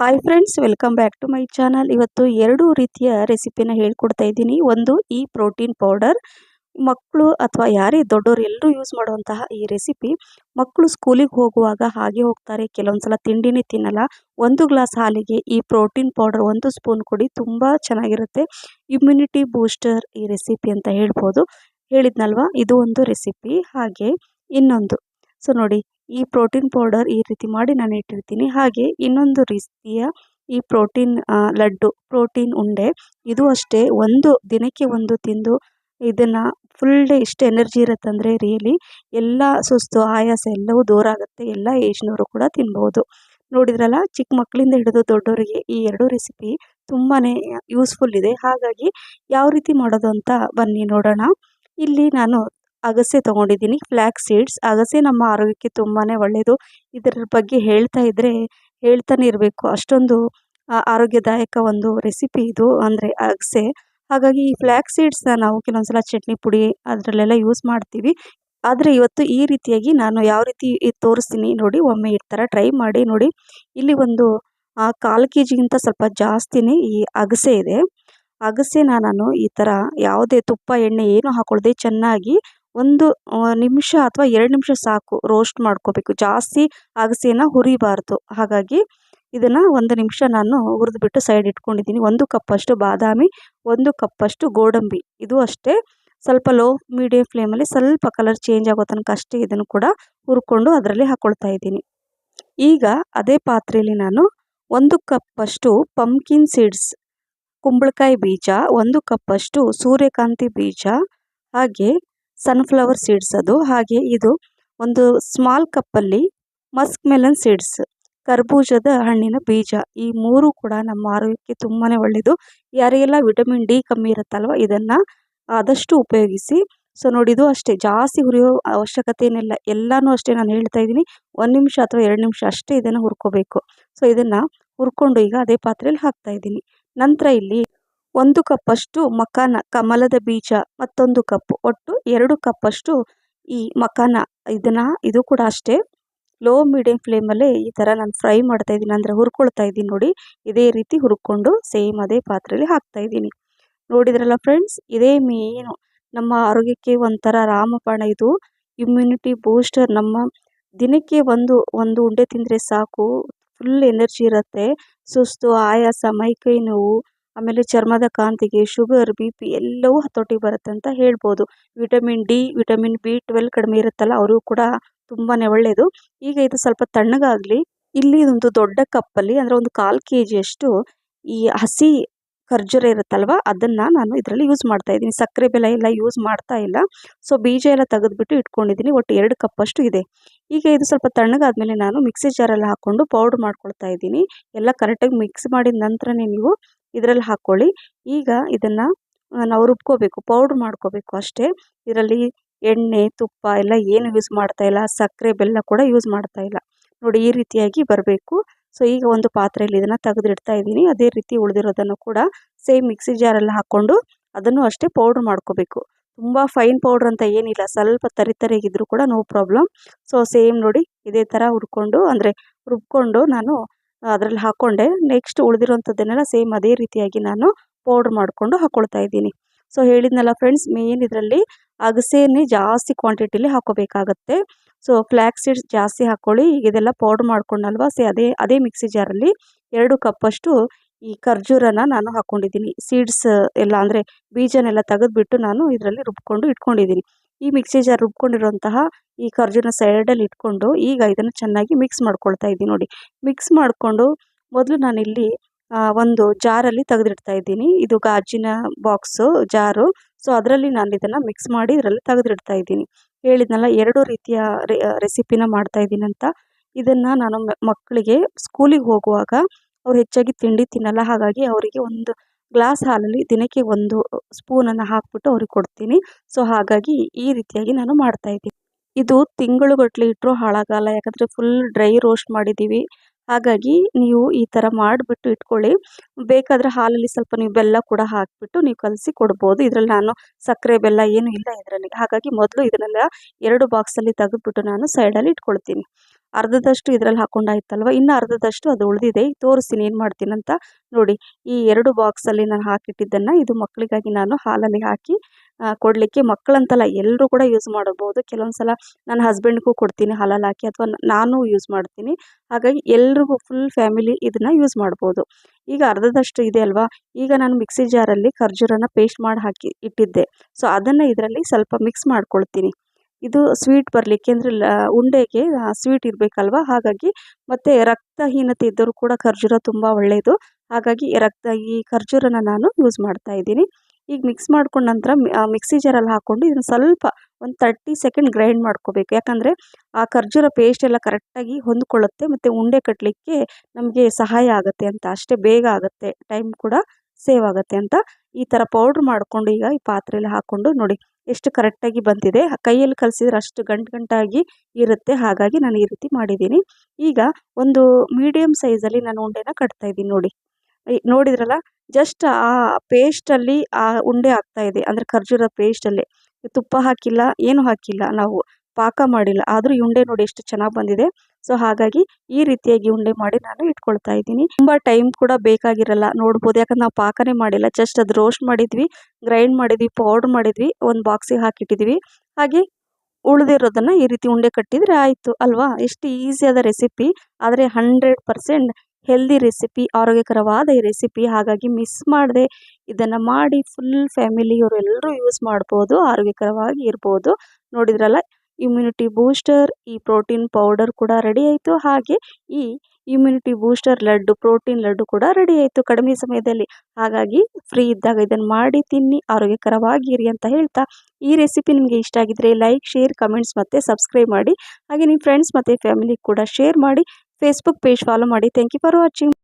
Hi friends welcome back to my channel ಇವತ್ತು ಎರಡು ರೀತಿಯ ರೆಸಿಪಿನ ಹೇಳ್ಕೊಡ್ತಾ ಇದ್ದೀನಿ. ಒಂದು, ಈ ಪ್ರೋಟೀನ್ ಪೌಡರ್ ಮಕ್ಕಳು ಅಥವಾ ಯಾರೇ ದೊಡ್ಡವರು ಎಲ್ಲರೂ ಯೂಸ್ ಮಾಡುವಂತಹ ಈ ರೆಸಿಪಿ ಮಕ್ಕಳು ಸ್ಕೂಲಿಗೆ ಹೋಗುವಾಗ ಹಾಗೆ ಹೋಗ್ತಾರೆ. ಕೆಲವೊಂದು ಸಲ ತಿಂಡಿನೇ ತಿನ್ನಲ್ಲ. ಒಂದು ಗ್ಲಾಸ್ ಹಾಲಿಗೆ ಈ ಪ್ರೋಟೀನ್ ಪೌಡರ್ ಒಂದು ಸ್ಪೂನ್ ಕೊಡಿ ತುಂಬ ಚೆನ್ನಾಗಿರುತ್ತೆ. ಇಮ್ಯುನಿಟಿ ಬೂಸ್ಟರ್ ಈ ರೆಸಿಪಿ ಅಂತ ಹೇಳ್ಬೋದು. ಹೇಳಿದ್ನಲ್ವ? ಇದು ಒಂದು ರೆಸಿಪಿ ಹಾಗೆ ಇನ್ನೊಂದು. ಸೊ ನೋಡಿ, ಈ ಪ್ರೋಟೀನ್ ಪೌಡರ್ ಈ ರೀತಿ ಮಾಡಿ ನಾನು ಇಟ್ಟಿರ್ತೀನಿ. ಹಾಗೆ ಇನ್ನೊಂದು ರೀತಿಯ ಈ ಪ್ರೋಟೀನ್ ಲಡ್ಡು ಪ್ರೋಟೀನ್ ಉಂಡೆ, ಇದು ಅಷ್ಟೇ ಒಂದು ದಿನಕ್ಕೆ ಒಂದು ತಿಂದು ಇದನ್ನು ಫುಲ್ ಡೇ ಇಷ್ಟು ಎನರ್ಜಿ ಇರುತ್ತಂದರೆ ರಿಯಲಿ ಎಲ್ಲ ಸುಸ್ತು, ಆಯಾಸ ಎಲ್ಲವೂ ದೂರ ಆಗುತ್ತೆ. ಎಲ್ಲ ಏಜ್ನವರು ಕೂಡ ತಿನ್ಬೋದು ನೋಡಿದ್ರಲ್ಲ, ಚಿಕ್ಕ ಮಕ್ಕಳಿಂದ ಹಿಡಿದು ದೊಡ್ಡವರಿಗೆ ಈ ಎರಡು ರೆಸಿಪಿ ತುಂಬಾ ಯೂಸ್ಫುಲ್ ಇದೆ. ಹಾಗಾಗಿ ಯಾವ ರೀತಿ ಮಾಡೋದು ಅಂತ ಬನ್ನಿ ನೋಡೋಣ. ಇಲ್ಲಿ ನಾನು ಅಗಸೆ ತಗೊಂಡಿದ್ದೀನಿ ಫ್ಲ್ಯಾಕ್ ಸೀಡ್ಸ್ ಅಗಸೆ ನಮ್ಮ ಆರೋಗ್ಯಕ್ಕೆ ತುಂಬಾ ಒಳ್ಳೆಯದು ಇದರ ಬಗ್ಗೆ ಹೇಳ್ತಾ ಇದ್ದರೆ ಹೇಳ್ತಾನೆ ಇರಬೇಕು. ಅಷ್ಟೊಂದು ಆರೋಗ್ಯದಾಯಕ ಒಂದು ರೆಸಿಪಿ ಇದು ಅಂದರೆ ಅಗಸೆ. ಹಾಗಾಗಿ ಈ ಫ್ಲ್ಯಾಕ್ ಸೀಡ್ಸ್ನ ನಾವು ಕೆಲವೊಂದು ಸಲ ಚಟ್ನಿ ಪುಡಿ ಅದರಲ್ಲೆಲ್ಲ ಯೂಸ್ ಮಾಡ್ತೀವಿ. ಆದರೆ ಇವತ್ತು ಈ ರೀತಿಯಾಗಿ ನಾನು ಯಾವ ರೀತಿ ತೋರಿಸ್ತೀನಿ ನೋಡಿ, ಒಮ್ಮೆ ಈ ಥರ ಟ್ರೈ ಮಾಡಿ ನೋಡಿ. ಇಲ್ಲಿ ಒಂದು ಕಾಲು ಕೆ ಜಿಗಿಂತ ಸ್ವಲ್ಪ ಜಾಸ್ತಿನೇ ಈ ಅಗಸೆ ಇದೆ. ಅಗಸೆನ ನಾನು ಈ ಥರ ಯಾವುದೇ ತುಪ್ಪ, ಎಣ್ಣೆ ಏನು ಹಾಕೊಳ್ಳದೆ ಚೆನ್ನಾಗಿ ಒಂದು ನಿಮಿಷ ಅಥವಾ ಎರಡು ನಿಮಿಷ ಸಾಕು ರೋಸ್ಟ್ ಮಾಡ್ಕೋಬೇಕು. ಜಾಸ್ತಿ ಅಗಸೆನ ಹುರಿಬಾರ್ದು. ಹಾಗಾಗಿ ಇದನ್ನು ಒಂದು ನಿಮಿಷ ನಾನು ಹುರಿದ್ಬಿಟ್ಟು ಸೈಡ್ ಇಟ್ಕೊಂಡಿದ್ದೀನಿ. ಒಂದು ಕಪ್ಪಷ್ಟು ಬಾದಾಮಿ, ಒಂದು ಕಪ್ಪಷ್ಟು ಗೋಡಂಬಿ. ಇದು ಅಷ್ಟೇ. ಸ್ವಲ್ಪ ಲೋ ಮೀಡಿಯಂ ಫ್ಲೇಮಲ್ಲಿ ಸ್ವಲ್ಪ ಕಲರ್ ಚೇಂಜ್ ಆಗೋ ತನಕ ಅಷ್ಟೇ ಇದನ್ನು ಕೂಡ ಹುರ್ಕೊಂಡು ಅದರಲ್ಲಿ ಹಾಕ್ಕೊಳ್ತಾ ಇದ್ದೀನಿ. ಈಗ ಅದೇ ಪಾತ್ರೆಯಲ್ಲಿ ನಾನು ಒಂದು ಕಪ್ಪಷ್ಟು ಪಂಪ್ಕಿನ್ ಸೀಡ್ಸ್ ಕುಂಬಳಕಾಯಿ ಬೀಜ, ಒಂದು ಕಪ್ಪಷ್ಟು ಸೂರ್ಯಕಾಂತಿ ಬೀಜ, ಹಾಗೆ ಸನ್ಫ್ಲವರ್ ಸೀಡ್ಸ್ ಅದು. ಹಾಗೆ ಇದು ಒಂದು ಸ್ಮಾಲ್ ಕಪ್ಪಲ್ಲಿ ಮಸ್ಕ್ ಮೆಲನ್ ಸೀಡ್ಸ್ ಕರ್ಬೂಜದ ಹಣ್ಣಿನ ಬೀಜ. ಈ ಮೂರು ಕೂಡ ನಮ್ಮ ಆರೋಗ್ಯಕ್ಕೆ ತುಂಬಾ ಒಳ್ಳೆಯದು ಯಾರಿಗೆಲ್ಲ ವಿಟಮಿನ್ ಡಿ ಕಮ್ಮಿ ಇರುತ್ತಲ್ವ, ಇದನ್ನು ಆದಷ್ಟು ಉಪಯೋಗಿಸಿ. ಸೊ ನೋಡಿದು ಅಷ್ಟೇ. ಜಾಸ್ತಿ ಹುರಿಯೋ ಅವಶ್ಯಕತೆ ಏನಿಲ್ಲ ಎಲ್ಲನೂ ಅಷ್ಟೇ ನಾನು ಹೇಳ್ತಾ ಇದ್ದೀನಿ. ಒಂದು ನಿಮಿಷ ಅಥವಾ ಎರಡು ನಿಮಿಷ ಅಷ್ಟೇ ಇದನ್ನು ಹುರ್ಕೋಬೇಕು. ಸೊ ಇದನ್ನು ಹುರ್ಕೊಂಡು ಈಗ ಅದೇ ಪಾತ್ರೆಯಲ್ಲಿ ಹಾಕ್ತಾ ಇದ್ದೀನಿ. ನಂತರ ಇಲ್ಲಿ ಒಂದು ಕಪ್ಪಷ್ಟು ಮಕಾನ ಕಮಲದ ಬೀಜ, ಮತ್ತೊಂದು ಕಪ್ ಒಟ್ಟು ಎರಡು ಕಪ್ಪಷ್ಟು ಈ ಮಖಾನ ಇದನ್ನು, ಇದು ಕೂಡ ಅಷ್ಟೇ. ಲೋ ಮೀಡಿಯಂ ಫ್ಲೇಮಲ್ಲೇ ಈ ಥರ ನಾನು ಫ್ರೈ ಮಾಡ್ತಾ ಇದ್ದೀನಿ. ಅಂದರೆ ಹುರ್ಕೊಳ್ತಾ ಇದ್ದೀನಿ ನೋಡಿ. ಇದೇ ರೀತಿ ಹುರ್ಕೊಂಡು ಸೇಮ್ ಅದೇ ಪಾತ್ರೆಯಲ್ಲಿ ಹಾಕ್ತಾ ಇದ್ದೀನಿ. ನೋಡಿದ್ರಲ್ಲ ಫ್ರೆಂಡ್ಸ್ ಇದೇ ಮೇನು ನಮ್ಮ ಆರೋಗ್ಯಕ್ಕೆ ಒಂಥರ ರಾಮಪಾಣ ಇದು. ಇಮ್ಯುನಿಟಿ ಬೂಸ್ಟರ್ ನಮ್ಮ ದಿನಕ್ಕೆ ಒಂದು ಒಂದು ಉಂಡೆ ತಿಂದರೆ ಸಾಕು. ಫುಲ್ ಎನರ್ಜಿ ಇರುತ್ತೆ. ಸುಸ್ತು, ಆಯಾಸ, ಮೈಕೈ ನೋವು ಆಮೇಲೆ ಚರ್ಮದ ಕಾಂತಿಗೆ, ಶುಗರ್, ಬಿ ಪಿ ಎಲ್ಲವೂ ಹತೋಟಿಗೆ ಬರುತ್ತೆ ಅಂತ ಹೇಳ್ಬೋದು. Vitamin D, vitamin B twelve ಕಡಿಮೆ ಇರುತ್ತಲ್ಲ, ಅವರು ಕೂಡ ತುಂಬಾ ಒಳ್ಳೆಯದು ಈಗ ಇದು ಸ್ವಲ್ಪ ತಣ್ಣಗಾಗಲಿ, ಇಲ್ಲಿ ಒಂದು ದೊಡ್ಡ ಕಪ್ಪಲ್ಲಿ, ಅಂದರೆ ಒಂದು ಕಾಲು ಕೆ ಜಿಯಷ್ಟು ಈ ಹಸಿ ಖರ್ಜೂರ ಇರುತ್ತಲ್ವ, ಅದನ್ನು ನಾನು ಇದರಲ್ಲಿ ಯೂಸ್ ಮಾಡ್ತಾ ಇದ್ದೀನಿ. ಸಕ್ಕರೆ ಬೆಲ್ಲ ಎಲ್ಲ ಯೂಸ್ ಮಾಡ್ತಾ ಇಲ್ಲ. ಸೊ ಬೀಜ ಎಲ್ಲ ತೆಗೆದುಬಿಟ್ಟು ಇಟ್ಕೊಂಡಿದ್ದೀನಿ, ಒಟ್ಟು ಎರಡು ಕಪ್ಪಷ್ಟು ಇದೆ. ಈಗ ಇದು ಸ್ವಲ್ಪ ತಣ್ಣಗಾದಮೇಲೆ ನಾನು ಮಿಕ್ಸಿ ಜಾರಲ್ಲಿ ಹಾಕ್ಕೊಂಡು ಪೌಡ್ರ್ ಮಾಡ್ಕೊಳ್ತಾ ಇದ್ದೀನಿ. ಎಲ್ಲ ಕರೆಕ್ಟಾಗಿ ಮಿಕ್ಸ್ ಮಾಡಿದ ನಂತರನೇ ನೀವು ಇದರಲ್ಲಿ ಹಾಕ್ಕೊಳ್ಳಿ ಈಗ ಇದನ್ನು ನಾವು ರುಬ್ಕೋಬೇಕು, ಪೌಡ್ರ್ ಮಾಡ್ಕೋಬೇಕು ಅಷ್ಟೇ. ಇದರಲ್ಲಿ ಎಣ್ಣೆ, ತುಪ್ಪ ಎಲ್ಲ ಏನು ಯೂಸ್ ಮಾಡ್ತಾ ಇಲ್ಲ. ಸಕ್ಕರೆ, ಬೆಲ್ಲ ಕೂಡ ಯೂಸ್ ಮಾಡ್ತಾ ಇಲ್ಲ. ನೋಡಿ, ಈ ರೀತಿಯಾಗಿ ಬರಬೇಕು. ಸೊ ಈಗ ಒಂದು ಪಾತ್ರೆಯಲ್ಲಿ ಇದನ್ನು ತೆಗೆದಿಡ್ತಾ ಇದ್ದೀನಿ. ಅದೇ ರೀತಿ ಉಳಿದಿರೋದನ್ನು ಕೂಡ ಸೇಮ್ ಮಿಕ್ಸಿ ಜಾರಲ್ಲಿ ಹಾಕ್ಕೊಂಡು ಅದನ್ನು ಅಷ್ಟೇ ಪೌಡ್ರ್ ಮಾಡ್ಕೋಬೇಕು. ತುಂಬ ಫೈನ್ ಪೌಡ್ರ್ ಅಂತ ಏನಿಲ್ಲ. ಸ್ವಲ್ಪ ತರಿ ಕೂಡ ನೋ ಪ್ರಾಬ್ಲಮ್ ಸೊ ಸೇಮ್ ನೋಡಿ, ಇದೇ ಥರ ಹುರ್ಕೊಂಡು, ಅಂದರೆ ರುಬ್ಕೊಂಡು ನಾನು ಅದರಲ್ಲಿ ಹಾಕ್ಕೊಂಡೆ ನೆಕ್ಸ್ಟ್ ಉಳಿದಿರೋಂಥದ್ದನ್ನೆಲ್ಲ ಸೇಮ್ ಅದೇ ರೀತಿಯಾಗಿ ನಾನು ಪೌಡ್ರ್ ಮಾಡಿಕೊಂಡು ಹಾಕ್ಕೊಳ್ತಾ ಇದ್ದೀನಿ. ಸೊ ಹೇಳಿದ್ನಲ್ಲ ಫ್ರೆಂಡ್ಸ್ ಮೇನ್ ಇದರಲ್ಲಿ ಅಗಸೆನೇ ಜಾಸ್ತಿ ಕ್ವಾಂಟಿಟಿಲಿ ಹಾಕೋಬೇಕಾಗತ್ತೆ. ಸೊ ಫ್ಲ್ಯಾಕ್ ಸೀಡ್ಸ್ ಜಾಸ್ತಿ ಹಾಕ್ಕೊಳ್ಳಿ ಈಗ ಇದೆಲ್ಲ ಪೌಡ್ರ್ ಮಾಡ್ಕೊಂಡಲ್ವಾ? ಸೇ ಅದೇ ಅದೇ ಮಿಕ್ಸಿ ಜಾರಲ್ಲಿ ಎರಡು ಕಪ್ಪಷ್ಟು ಈ ಖರ್ಜೂರನ ನಾನು ಹಾಕ್ಕೊಂಡಿದ್ದೀನಿ ಸೀಡ್ಸ್ ಎಲ್ಲ ಅಂದರೆ ಬೀಜನೆಲ್ಲ ತೆಗೆದುಬಿಟ್ಟು ನಾನು ಇದರಲ್ಲಿ ರುಬ್ಕೊಂಡು ಇಟ್ಕೊಂಡಿದ್ದೀನಿ. ಈ ಮಿಕ್ಸಿ ಜಾರ್ ರುಬ್ಕೊಂಡಿರುವಂತಹ ಈ ಖರ್ಜೂರನ ಸೈಡಲ್ಲಿ ಇಟ್ಕೊಂಡು ಈಗ ಇದನ್ನು ಚೆನ್ನಾಗಿ ಮಿಕ್ಸ್ ಮಾಡ್ಕೊಳ್ತಾ ಇದ್ದೀನಿ ನೋಡಿ. ಮಿಕ್ಸ್ ಮಾಡಿಕೊಂಡು ಮೊದಲು ನಾನಿಲ್ಲಿ ಒಂದು ಜಾರಲ್ಲಿ ತೆಗೆದಿಡ್ತಾ ಇದ್ದೀನಿ. ಇದು ಗಾಜಿನ ಬಾಕ್ಸು ಜಾರು. ಸೊ ಅದರಲ್ಲಿ ನಾನು ಇದನ್ನು ಮಿಕ್ಸ್ ಮಾಡಿ ಇದರಲ್ಲಿ ತೆಗೆದಿಡ್ತಾ ಇದ್ದೀನಿ. ಹೇಳಿದ್ನಲ್ಲ, ಎರಡು ರೀತಿಯ ರೆಸಿಪಿನ ಮಾಡ್ತಾ ಇದ್ದೀನಿ ಅಂತ. ಇದನ್ನು ನಾನು ಮಕ್ಕಳಿಗೆ ಸ್ಕೂಲಿಗೆ ಹೋಗುವಾಗ ಅವ್ರು ಹೆಚ್ಚಾಗಿ ತಿಂಡಿ ತಿನ್ನಲ್ಲ. ಹಾಗಾಗಿ ಅವರಿಗೆ ಒಂದು ಗ್ಲಾಸ್ ಹಾಲಲ್ಲಿ ದಿನಕ್ಕೆ ಒಂದು ಸ್ಪೂನನ್ನು ಹಾಕ್ಬಿಟ್ಟು ಅವ್ರಿಗೆ ಕೊಡ್ತೀನಿ. ಸೊ, ಹಾಗಾಗಿ ಈ ರೀತಿಯಾಗಿ ನಾನು ಮಾಡ್ತಾಯಿದ್ದೀನಿ ಇದು ತಿಂಗಳುಗಟ್ಟಲೆ ಇಟ್ಟರೂ ಹಾಳಾಗಲ್ಲ, ಯಾಕಂದರೆ ಫುಲ್ ಡ್ರೈ ರೋಸ್ಟ್ ಮಾಡಿದ್ದೀವಿ. ಹಾಗಾಗಿ ನೀವು ಈ ಥರ ಮಾಡಿಬಿಟ್ಟು ಇಟ್ಕೊಳ್ಳಿ. ಬೇಕಾದರೆ ಹಾಲಲ್ಲಿ ಸ್ವಲ್ಪ ನೀವು ಬೆಲ್ಲ ಕೂಡ ಹಾಕಿಬಿಟ್ಟು ನೀವು ಕಲಸಿ ಕೊಡ್ಬೋದು. ಇದರಲ್ಲಿ ನಾನು ಸಕ್ಕರೆ ಬೆಲ್ಲ ಏನೂ ಇಲ್ಲ ಇದರಲ್ಲಿ. ಹಾಗಾಗಿ ಮೊದಲು ಇದನ್ನೆಲ್ಲ ಎರಡು ಬಾಕ್ಸಲ್ಲಿ ತೆಗೆದ್ಬಿಟ್ಟು ನಾನು ಸೈಡಲ್ಲಿ ಇಟ್ಕೊಳ್ತೀನಿ. ಅರ್ಧದಷ್ಟು ಇದರಲ್ಲಿ ಹಾಕೊಂಡಾಯ್ತಲ್ವ? ಇನ್ನು ಅರ್ಧದಷ್ಟು ಅದು ಉಳಿದಿದೆ. ತೋರಿಸ್ತೀನಿ, ಏನು ಮಾಡ್ತೀನಿ ಅಂತ ನೋಡಿ. ಈ ಎರಡು ಬಾಕ್ಸಲ್ಲಿ ನಾನು ಹಾಕಿಟ್ಟಿದ್ದನ್ನು ಇದು ಮಕ್ಕಳಿಗಾಗಿ ನಾನು ಹಾಲಲ್ಲಿ ಹಾಕಿ ಕೊಡಲಿಕ್ಕೆ ಮಕ್ಕಳಂತಲ್ಲ ಎಲ್ಲರೂ ಕೂಡ ಯೂಸ್ ಮಾಡಬಹುದು. ಕೆಲವೊಂದು ಸಲ ನನ್ನ ಹಸ್ಬೆಂಡ್ಗೂ ಕೊಡ್ತೀನಿ ಹಾಲಲ್ಲಿ ಹಾಕಿ, ಅಥವಾ ನಾನು ಯೂಸ್ ಮಾಡ್ತೀನಿ. ಹಾಗಾಗಿ ಎಲ್ರಿಗೂ ಫುಲ್ ಫ್ಯಾಮಿಲಿ ಇದನ್ನು ಯೂಸ್ ಮಾಡ್ಬೋದು. ಈಗ ಅರ್ಧದಷ್ಟು ಇದೆ ಅಲ್ವಾ? ಈಗ ನಾನು ಮಿಕ್ಸಿ ಜಾರಲ್ಲಿ ಖರ್ಜೂರನ ಪೇಸ್ಟ್ ಮಾಡಿ ಹಾಕಿ ಇಟ್ಟಿದ್ದೆ. ಸೊ ಅದನ್ನು ಇದರಲ್ಲಿ ಸ್ವಲ್ಪ ಮಿಕ್ಸ್ ಮಾಡ್ಕೊಳ್ತೀನಿ. ಇದು ಸ್ವೀಟ್ ಬರಲಿಕ್ಕೆ ಅಂದರೆ ಉಂಡೆಗೆ ಸ್ವೀಟ್ ಇರಬೇಕಲ್ವ? ಹಾಗಾಗಿ ಮತ್ತು ರಕ್ತಹೀನತೆ ಇದ್ದರೂ ಕೂಡ ಖರ್ಜೂರ ತುಂಬ ಒಳ್ಳೆಯದು ಹಾಗಾಗಿ ರಕ್ತ, ಈ ಖರ್ಜೂರನ ನಾನು ಯೂಸ್ ಮಾಡ್ತಾ ಇದ್ದೀನಿ. ಈಗ ಮಿಕ್ಸ್ ಮಾಡ್ಕೊಂಡ ನಂತರ ಮಿಕ್ಸಿ ಜಾರಲ್ಲಿ ಹಾಕ್ಕೊಂಡು ಇದನ್ನು ಸ್ವಲ್ಪ ಒಂದು ತರ್ಟಿ ಸೆಕೆಂಡ್ ಗ್ರೈಂಡ್ ಮಾಡ್ಕೋಬೇಕು. ಯಾಕಂದರೆ ಆ ಖರ್ಜೂರ ಪೇಸ್ಟ್ ಎಲ್ಲ ಕರೆಕ್ಟಾಗಿ ಹೊಂದ್ಕೊಳ್ಳುತ್ತೆ ಮತ್ತು ಉಂಡೆ ಕಟ್ಟಲಿಕ್ಕೆ ನಮಗೆ ಸಹಾಯ ಆಗುತ್ತೆ ಅಂತ. ಅಷ್ಟೇ ಬೇಗ ಆಗುತ್ತೆ ಟೈಮ್ ಕೂಡ ಸೇವ್ ಆಗುತ್ತೆ ಅಂತ. ಈ ಥರ ಪೌಡ್ರ್ ಮಾಡಿಕೊಂಡು ಈಗ ಈ ಪಾತ್ರೆಯಲ್ಲಿ ಹಾಕ್ಕೊಂಡು ನೋಡಿ. ಎಷ್ಟು ಕರೆಕ್ಟಾಗಿ ಬಂದಿದೆ. ಕೈಯಲ್ಲಿ ಕಲಸಿದ್ರೆ ಅಷ್ಟು ಗಂಟು ಗಂಟಾಗಿ ಇರುತ್ತೆ. ಹಾಗಾಗಿ ನಾನು ಈ ರೀತಿ ಮಾಡಿದ್ದೀನಿ. ಈಗ ಒಂದು ಮೀಡಿಯಮ್ ಸೈಜಲ್ಲಿ ನಾನು ಉಂಡೆನ ಕಟ್ತಾ ಇದ್ದೀನಿ ನೋಡಿ. ನೋಡಿದ್ರಲ್ಲ ಜಸ್ಟ್ ಆ ಪೇಸ್ಟಲ್ಲಿ ಆ ಉಂಡೆ ಆಗ್ತಾಯಿದೆ ಅಂದರೆ ಖರ್ಜೂರ ಪೇಸ್ಟಲ್ಲೇ ತುಪ್ಪ ಹಾಕಿಲ್ಲ, ಏನು ಹಾಕಿಲ್ಲ ನಾವು. ಪಾಕ ಮಾಡಿಲ್ಲ. ಆದರೂ ಉಂಡೆ ನೋಡಿ ಎಷ್ಟು ಚೆನ್ನಾಗಿ ಬಂದಿದೆ. ಸೊ ಹಾಗಾಗಿ ಈ ರೀತಿಯಾಗಿ ಉಂಡೆ ಮಾಡಿ ನಾನು ಇಟ್ಕೊಳ್ತಾ ಇದ್ದೀನಿ. ತುಂಬ ಟೈಮ್ ಕೂಡ ಬೇಕಾಗಿರಲ್ಲ ನೋಡ್ಬೋದು. ಯಾಕಂದ್ರೆ ನಾವು ಪಾಕನೇ ಮಾಡಿಲ್ಲ. ಜಸ್ಟ್ ಅದು ರೋಸ್ಟ್ ಮಾಡಿದ್ವಿ ಗ್ರೈಂಡ್ ಮಾಡಿದ್ವಿ ಪೌಡ್ರ್ ಮಾಡಿದ್ವಿ, ಒಂದು ಬಾಕ್ಸಿಗೆ ಹಾಕಿಟ್ಟಿದ್ವಿ. ಹಾಗೆ ಉಳಿದಿರೋದನ್ನು ಈ ರೀತಿ ಉಂಡೆ ಕಟ್ಟಿದರೆ ಆಯಿತು ಅಲ್ವಾ? ಎಷ್ಟು ಈಸಿಯಾದ ರೆಸಿಪಿ ಆದರೆ ಹಂಡ್ರೆಡ್ ಪರ್ಸೆಂಟ್ ಹೆಲ್ದಿ ರೆಸಿಪಿ ಆರೋಗ್ಯಕರವಾದ ಈ ರೆಸಿಪಿ ಹಾಗಾಗಿ ಮಿಸ್ ಮಾಡದೆ. ಇದನ್ನು ಮಾಡಿ ಫುಲ್ ಫ್ಯಾಮಿಲಿಯವರೆಲ್ಲರೂ ಯೂಸ್ ಮಾಡ್ಬೋದು, ಆರೋಗ್ಯಕರವಾಗಿ ಇರ್ಬೋದು. ನೋಡಿದ್ರಲ್ಲ ಇಮ್ಯುನಿಟಿ ಬೂಸ್ಟರ್ ಈ ಪ್ರೋಟೀನ್ ಪೌಡರ್ ಕೂಡ ರೆಡಿ ಆಯಿತು. ಹಾಗೆ ಈ immunity booster laddu protein laddu ಕೂಡ ರೆಡಿ ಆಯಿತು ಕಡಿಮೆ ಸಮಯದಲ್ಲಿ. ಹಾಗಾಗಿ ಫ್ರೀ ಇದ್ದಾಗ ಇದನ್ನು ಮಾಡಿ ತಿನ್ನಿ, ಆರೋಗ್ಯಕರವಾಗಿರಿ ಅಂತ ಹೇಳ್ತಾ ಈ ರೆಸಿಪಿ ನಿಮಗೆ ಇಷ್ಟ ಆಗಿದ್ರೆ ಲೈಕ್ ಶೇರ್ ಕಮೆಂಟ್ಸ್ ಮತ್ತು ಸಬ್ಸ್ಕ್ರೈಬ್ ಮಾಡಿ. ಹಾಗೆ ನಿಮ್ಮ ಫ್ರೆಂಡ್ಸ್ ಮತ್ತು ಫ್ಯಾಮಿಲಿ ಕೂಡ ಶೇರ್ ಮಾಡಿ. ಫೇಸ್ಬುಕ್ ಪೇಜ್ ಫಾಲೋ ಮಾಡಿ. Thank you for watching